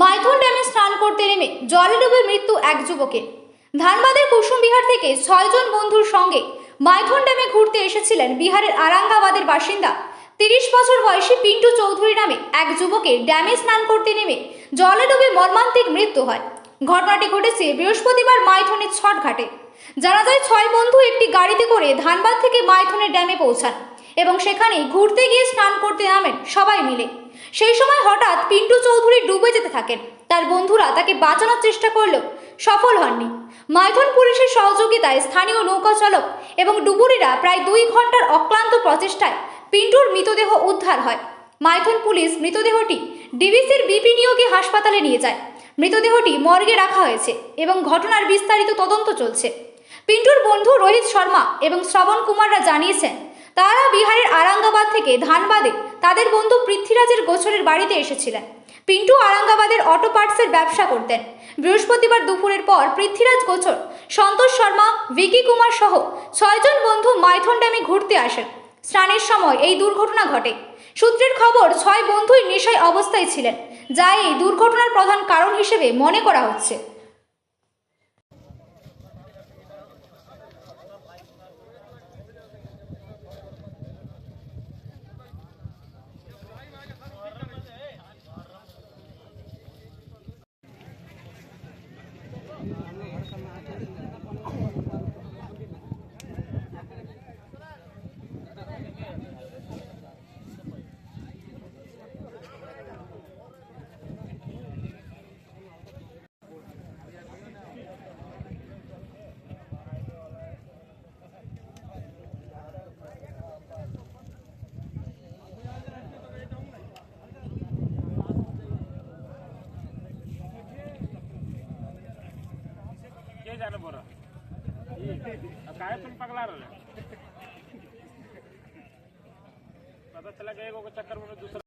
মাইথন ড্যামে স্নান করতে নেমে জলে ডুবে মৃত্যু এক যুবকের ধানবাদের কুসুমবিহার থেকে ছয়জন বন্ধুর সঙ্গে মাইথন ড্যামে ঘুরতে এসেছিলেন বিহারের আরাঙ্গাবাদের বাসিন্দা। তিরিশ বছর বয়সী পিন্টু চৌধুরী নামে এক যুবকের ড্যামে স্নান করতে নেমে জলে ডুবে মর্মান্তিক মৃত্যু হয়। ঘটনাটি ঘটেছে বৃহস্পতিবার মাইথনের ঘাটে। জানা যায়, ছয় বন্ধু একটি গাড়িতে করে ধানবাদ থেকে মাইথনের ড্যামে পৌঁছান এবং সেখানে ঘুরতে গিয়ে স্নান করতে নামেন সবাই মিলে। সেই সময় হঠাৎ পিন্টু চৌধুরী ডুবে যেতে থাকেন। তার বন্ধুরা তাকে বাঁচানোর চেষ্টা করলেও সফল হননি। মাইথন পুলিশের সহযোগিতায় স্থানীয় নৌকা চালক এবং ডুবুরিরা প্রায় দুই ঘণ্টার অক্লান্ত প্রচেষ্টায় পিন্টুর মৃতদেহ উদ্ধার হয়। মাইথন পুলিশ মৃতদেহটি ডিভিসির বিপি নিয়োগে হাসপাতালে নিয়ে যায়। মৃতদেহটি মর্গে রাখা হয়েছে এবং ঘটনার বিস্তারিত তদন্ত চলছে। পিন্টুর বন্ধু রোহিত শর্মা এবং শ্রবণ কুমাররা জানিয়েছেন তারা বিহারের আরাঙ্গাবাদ থেকে ধানবাদে তাদের বন্ধু পৃথ্বীরাজের গোছরের বাড়িতে এসেছিলেন। পিন্টু আরাঙ্গাবাদের অটো পার্টসের ব্যবসা করতেন। বৃহস্পতিবার দুপুরের পর পৃথ্বীরাজ গোছর, সন্তোষ শর্মা, ভিকি কুমার সহ ছয়জন বন্ধু মাইথন ড্যামে ঘুরতে আসেন। স্নানের সময় এই দুর্ঘটনা ঘটে। সূত্রের খবর, ছয় বন্ধুই নেশায় অবস্থায় ছিলেন, যা এই দুর্ঘটনার প্রধান কারণ হিসেবে মনে করা হচ্ছে। जाना बोरा. काय तुम पता चला गया चक्कर में दूसरा